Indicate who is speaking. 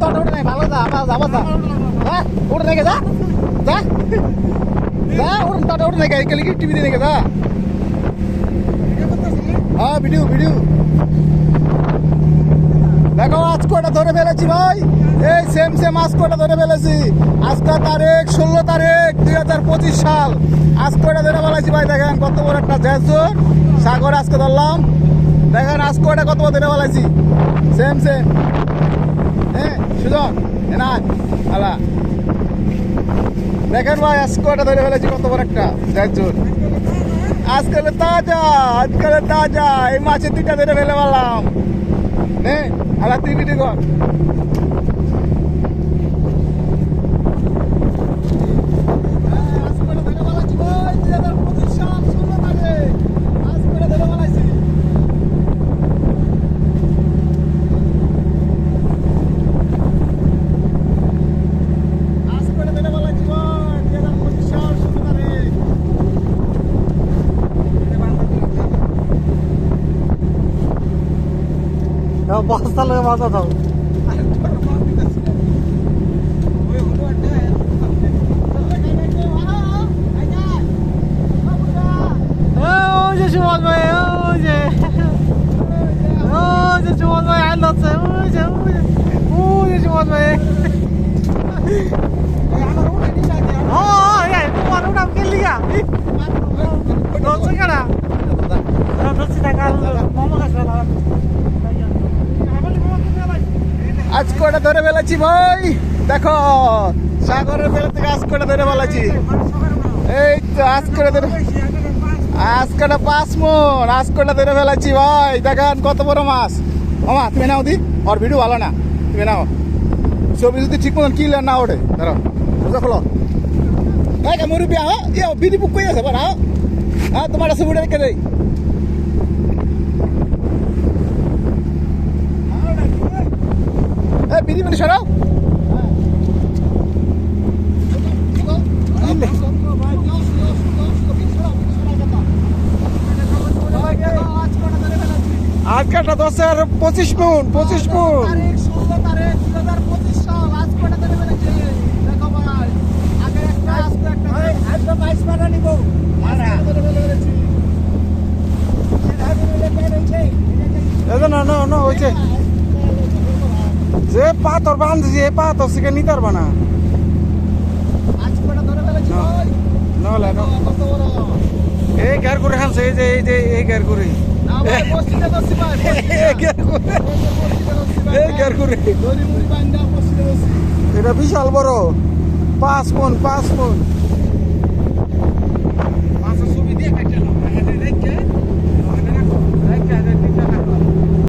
Speaker 1: তোটা উঠে নাই দেখো আজ কটা ধরে ফেলেছি ভাই এই সেম সেম আজ কটা ধরে ফেলেছি আজকে তারিখ ষোলো তারিখ দুই হাজার পঁচিশ সাল আজ কটা ধরে ফেলেছি ভাই দেখেন কত বড় একটা জ্যাসর সাগর আজকে ধরলাম দেখেন আজ কটা কত ধরে ফেলেছি সেম সেম হ্যাঁ সুজন না আলা। দেখেন ভাই আজ কটা ধরে ফেলেছি, কত বড় একটা। জ্যাসর আজকাল তাজা আজকাল তাজা, এই মাছের দুইটা ধরে ফেলে পারলাম হ্যাঁ আলা, তুই ভিডিও কর।
Speaker 2: বস্তা লোক মাথা দাও ওই যে সুমন ভাই ওই যে ওই যে সুমন ভাই আইল হচ্ছে ওই যে ওই যে ওই যে সুমন ভাই ও এই তোমার উঠাম কে লিগা ধরছে কেডা ধরছি টাকা মামা কাছে
Speaker 1: আজ কটা ধরে ফেলেছি ভাই। দেখো, সাগরের ফেলে থেকে আজ কটা ধরে ফেলেছি। এই তো আজ করে ধরে আজ কটা পাঁচ মন আজ কটা ধরে ফেলেছি ভাই। দেখেন কত বড় মাছ। মামা তুমি নাও দি, ওর ভিডিও ভালো না। তুমি নাও। ছবি যদি ঠিক মতন কিনলে না ওঠে, ধরো। বুঝা খোলো। কা মুরব্বী, আহ ইয়ে বিড়ি বুক করে আছে? বাড়াও হ্যাঁ তোমার কাছে উঠে রেখে দেই এই বিড়ি মানে সরাও
Speaker 2: আজকালটা দশ হাজার পঁচিশ মন পঁচিশ এটা না না না হয়েছে। যে পাথর বাঁধছে এই পাথর থেকে নিতে পারবা না। নহলে এই গ্যার করে খানছে এই যে এই যে এই গ্যার করে। এটা বিশাল বড়। পাঁচ মন পাঁচ মন।